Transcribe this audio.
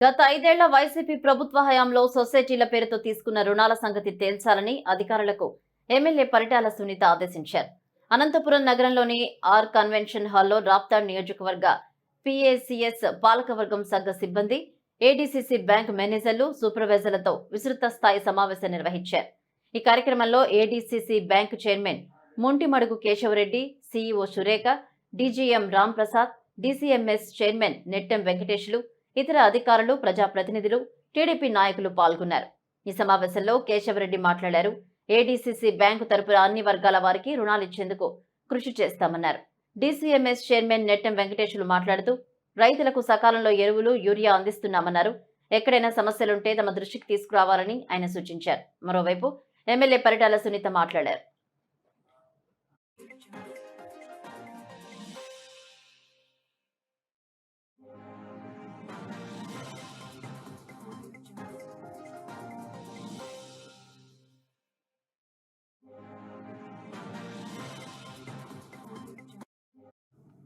గత ఐదేళ్ళ వైసీపీ ప్రభుత్వ హయాంలో సొసైటీల పేరుతో తీసుకున్న రుణాల సంగతి తేల్చాలని అధికారులకు ఎమ్మెల్యే పరిటాల సునీత ఆదేశించారు. అనంతపురం నగరంలోని ఆర్ కన్వెన్షన్ హాల్లో రాప్తాడ్ నియోజకవర్గ పిఏసిఎస్ పాలకవర్గం సంఘ సిబ్బంది ఏడీసీసీ బ్యాంక్ మేనేజర్లు సూపర్వైజర్లతో విస్తృత స్థాయి సమావేశం నిర్వహించారు. ఈ కార్యక్రమంలో ADCC bank chairman Muntimadugu Kesava Reddy CEO Surekha DGM Ramprasad DCMS chairman Nettem వెంకటేశ్లు ఇతర అధికారులు ప్రజాప్రతినిధులు టీడీపీ నాయకులు పాల్గొన్నారు. ఈ సమావేశంలో కేశవరెడ్డి మాట్లాడారు. ఏడీసీసీ బ్యాంకు తరపున అన్ని వర్గాల వారికి రుణాలు ఇచ్చేందుకు కృషి చేస్తామన్నారు. డీసీఎంఎస్ చైర్మన్ నెట్టెం వెంకటేశ్వరులు మాట్లాడుతూ రైతులకు సకాలంలో ఎరువులు యూరియా అందిస్తున్నామన్నారు. ఎక్కడైనా సమస్యలుంటే తమ దృష్టికి తీసుకురావాలని ఆయన సూచించారు. మరోవైపు ఎమ్మెల్యే పరిటాల సునీత మాట్లాడారు.